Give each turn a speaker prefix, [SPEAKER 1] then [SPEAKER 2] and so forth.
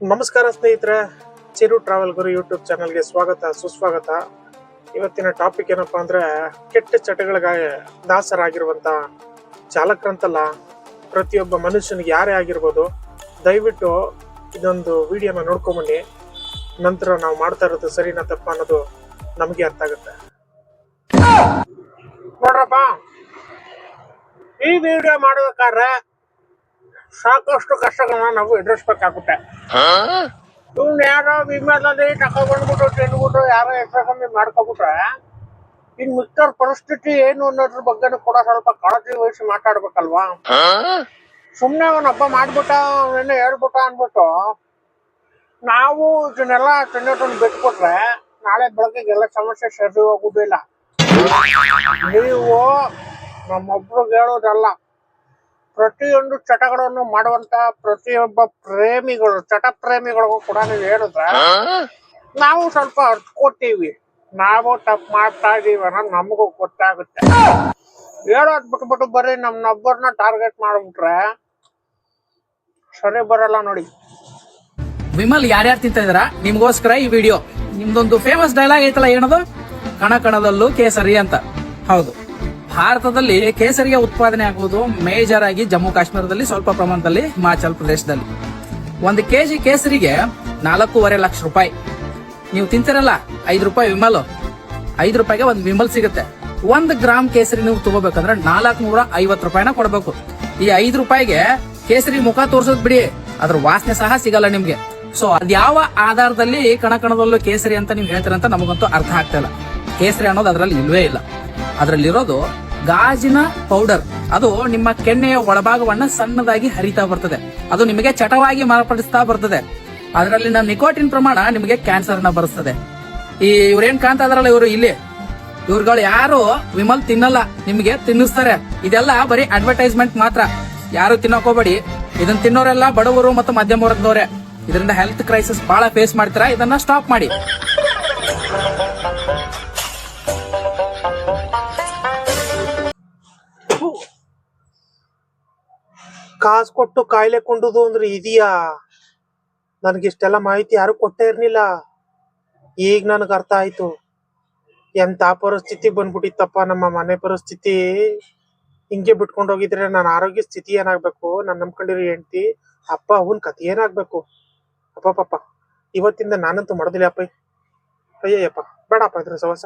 [SPEAKER 1] ನಮಸ್ಕಾರ ಸ್ನೇಹಿತರೆ, ಚಿರು ಟ್ರಾವೆಲ್ ಗುರು ಯೂಟ್ಯೂಬ್ ಚಾನಲ್ಗೆ ಸ್ವಾಗತ, ಸುಸ್ವಾಗತ. ಇವತ್ತಿನ ಟಾಪಿಕ್ ಏನಪ್ಪಾ ಅಂದ್ರೆ ಕೆಟ್ಟ ಚಟಗಳಿಗೆ ದಾಸರಾಗಿರುವಂತ ಚಾಲಕರಂತಲ್ಲ ಪ್ರತಿಯೊಬ್ಬ ಮನುಷ್ಯನಿಗೆ ಯಾರೇ ಆಗಿರ್ಬೋದು, ದಯವಿಟ್ಟು ಇದೊಂದು ವಿಡಿಯೋನ ನೋಡ್ಕೊಂಬನ್ನಿ. ನಂತರ ನಾವು ಮಾಡ್ತಾ ಇರೋದು ಸರಿನಾ ತಪ್ಪ ಅನ್ನೋದು ನಮಗೆ ಅರ್ಥ ಆಗುತ್ತೆ. ನೋಡ್ರಪ್ಪ, ಈ ವಿಡಿಯೋ ಮಾಡಬೇಕಾದ್ರೆ ಸಾಕಷ್ಟು ಕಷ್ಟಗಳನ್ನ ನಾವು ಎದುರಿಸ್ಬೇಕಾಗುತ್ತೆ. ಇವ್ನ ಯಾರೋ ವಿಮಾನದಲ್ಲಿ ತಕೊಂಡ್ಬಿಟ್ಟು ತಿಂದ್ಬಿಟ್ಟು ಯಾರೋ ಹೆಚ್ಚು ಕಮ್ಮಿ ಮಾಡ್ಕೊಬಿಟ್ರೆ ಇನ್ ಮಿಕ್ಕರ್ ಪರಿಸ್ಥಿತಿ ಏನು ಅನ್ನೋದ್ರ ಬಗ್ಗೆ ಕೂಡ ಸ್ವಲ್ಪ ಕಾಳಜಿ ವಹಿಸಿ ಮಾತಾಡ್ಬೇಕಲ್ವಾ? ಸುಮ್ನೆ ಅವನ ಹಬ್ಬ ಮಾಡ್ಬಿಟ್ಟ ಅವನೇನೋ ಹೇಳ್ಬಿಟ್ಟ ಅನ್ಬಿಟ್ಟು ನಾವು ಇದನ್ನೆಲ್ಲ ತಿನ್ನೋದನ್ನ ಬಿಟ್ಬಿಟ್ರೆ ನಾಳೆ ಬೆಳಗ್ಗೆಗೆಲ್ಲ ಸಮಸ್ಯೆ ಸರಿ ಹೋಗುದಿಲ್ಲ. ನೀವು ನಮ್ಮೊಬ್ರಿಗೆ ಹೇಳೋದಲ್ಲ. ಪ್ರತಿಯೊಂದು ಚಟಗಳನ್ನು ಮಾಡುವಂತ ಪ್ರತಿಯೊಬ್ಬ ಪ್ರೇಮಿಗಳು ಚಟ ಪ್ರೇಮಿಗಳಿಗೂ ಕೂಡ ನೀವು ಹೇಳಿದ್ರೆ ನಾವು ಸ್ವಲ್ಪ ಅರ್ತ್ಕೊತೀವಿ ನಾವು ತಪ್ಪು ಮಾಡ್ತಾ ಇದೀವಿ ಅನ್ನೋದು ನಮಗೂ ಗೊತ್ತಾಗುತ್ತೆ. ಹೇಳೋದ್ ಬಿಟ್ಬಿಟ್ಟು ಬರೀ ನಮ್ಮನ್ನೊಬ್ಬರನ್ನ ಟಾರ್ಗೆಟ್ ಮಾಡ್ಬಿಟ್ರೆ ಸರಿ ಬರಲ್ಲ ನೋಡಿ.
[SPEAKER 2] ವಿಮಲ್ ಯಾರ್ಯಾರು ತಿಂತ ಇದಾರ ನಿಮ್ಗೋಸ್ಕರ ಈ ವಿಡಿಯೋ ನಿಮ್ದೊಂದು ಫೇಮಸ್ ಡೈಲಾಗ್ ಐತಲ್ಲ ಏನದು? ಕಣ ಕಣದಲ್ಲೂ ಕೇಸರಿ ಅಂತ. ಹೌದು. ಭಾರತದಲ್ಲಿ ಕೇಸರಿಯ ಉತ್ಪಾದನೆ ಆಗುವುದು ಮೇಜರ್ ಆಗಿ ಜಮ್ಮು ಕಾಶ್ಮೀರದಲ್ಲಿ ಸ್ವಲ್ಪ ಪ್ರಮಾಣದಲ್ಲಿ ಹಿಮಾಚಲ್ ಪ್ರದೇಶದಲ್ಲಿ. ಒಂದು ಕೆಜಿ ಕೇಸರಿಗೆ ನಾಲ್ಕೂವರೆ ಲಕ್ಷ ರೂಪಾಯಿ. ನೀವು ತಿಂತಿರಲ್ಲ, ಐದು ರೂಪಾಯಿ ವಿಮಲ್. ಐದು ರೂಪಾಯಿಗೆ ಒಂದು ವಿಮಲ್ ಸಿಗುತ್ತೆ. ಒಂದು ಗ್ರಾಮ್ ಕೇಸರಿ ನೀವು ತಗೋಬೇಕಂದ್ರೆ ನಾಲ್ಕು ನೂರ ಐವತ್ತು ರೂಪಾಯಿನ ಕೊಡಬೇಕು. ಈ ಐದು ರೂಪಾಯಿಗೆ ಕೇಸರಿ ಮುಖ ತೋರ್ಸೋದ್ ಬಿಡಿ. ಅದ್ರ ವಾಸನೆ ಸಹ ಸಿಗಲ್ಲ ನಿಮ್ಗೆ. ಸೊ ಅದ್ಯಾವ ಆಧಾರದಲ್ಲಿ ಕಣಕಣದಲ್ಲೂ ಕೇಸರಿ ಅಂತ ನೀವು ಹೇಳ್ತೀರಂತ ನಮಗಂತೂ ಅರ್ಥ ಆಗ್ತಾ ಇಲ್ಲ. ಕೇಸರಿ ಅನ್ನೋದು ಅದರಲ್ಲಿ ಇಲ್ವೇ ಇಲ್ಲ. ಅದ್ರಲ್ಲಿರೋದು ಗಾಜಿನ ಪೌಡರ್ ಅದು ನಿಮ್ಮ ಕೆನ್ನೆಯ ಒಳಭಾಗವನ್ನ ಸಣ್ಣದಾಗಿ ಹರಿತಾ ಬರ್ತದೆ. ಅದು ನಿಮಗೆ ಚಟವಾಗಿ ಮಾರ್ಪಡಿಸ್ತಾ ಬರ್ತದೆ. ಅದರಲ್ಲಿನ ನಿಕೋಟಿನ್ ಪ್ರಮಾಣ ನಿಮಗೆ ಕ್ಯಾನ್ಸರ್ನ ಬರೆಸ್ತದೆ ಈ ಇವ್ರೇನ್ ಕಾಣ್ತಾ ಇದಾರಲ್ಲ ಇವರು ಇಲ್ಲಿ? ಇವ್ರುಗಳು ಯಾರು ವಿಮಲ್ ತಿನ್ನಲ್ಲ, ನಿಮ್ಗೆ ತಿನ್ನಿಸ್ತಾರೆ. ಇದೆಲ್ಲ ಬರೀ ಅಡ್ವರ್ಟೈಸ್ಮೆಂಟ್ ಮಾತ್ರ. ಯಾರು ತಿನ್ನಕ್ ಇದನ್ನ ತಿನ್ನೋರೆಲ್ಲ ಬಡವರು ಮತ್ತು ಮಧ್ಯಮ ವರ್ಗದವರೇ ಇದರಿಂದ ಹೆಲ್ತ್ ಕ್ರೈಸಿಸ್ ಬಹಳ ಫೇಸ್ ಮಾಡ್ತೀರಾ? ಇದನ್ನ ಸ್ಟಾಪ್ ಮಾಡಿ.
[SPEAKER 1] ಕಾಸು ಕೊಟ್ಟು ಕಾಯಿಲೆ ಕೊಂಡುದು ಅಂದ್ರೆ ಇದೆಯಾ? ನನಗಿಷ್ಟೆಲ್ಲ ಮಾಹಿತಿ ಯಾರು ಕೊಟ್ಟೇ ಇರ್ಲಿಲ್ಲ. ಈಗ ನನಗೆ ಅರ್ಥ ಆಯ್ತು. ಎಂತ ಪರಿಸ್ಥಿತಿ ಬಂದ್ಬಿಟ್ಟಿತ್ತಪ್ಪ ನಮ್ಮ ಮನೆ ಪರಿಸ್ಥಿತಿ. ಹಿಂಗೆ ಬಿಟ್ಕೊಂಡು ಹೋಗಿದ್ರೆ ನನ್ನ ಆರೋಗ್ಯ ಸ್ಥಿತಿ ಏನಾಗ್ಬೇಕು? ನಾನು ನಂಬ್ಕೊಂಡಿರೋ ಹೆಂಡತಿ, ಅಪ್ಪ, ಅವನ್ ಕತೆ ಏನಾಗ್ಬೇಕು? ಅಪ್ಪ ಪಾಪ ಇವತ್ತಿಂದ ನಾನಂತೂ ಮಾಡೋದಿಲ್ಲ ಅಪ್ಪ ಅಯ್ಯಯ್ಯಪ್ಪ, ಬೇಡಪ್ಪ ಇದ್ರ ಸವಸ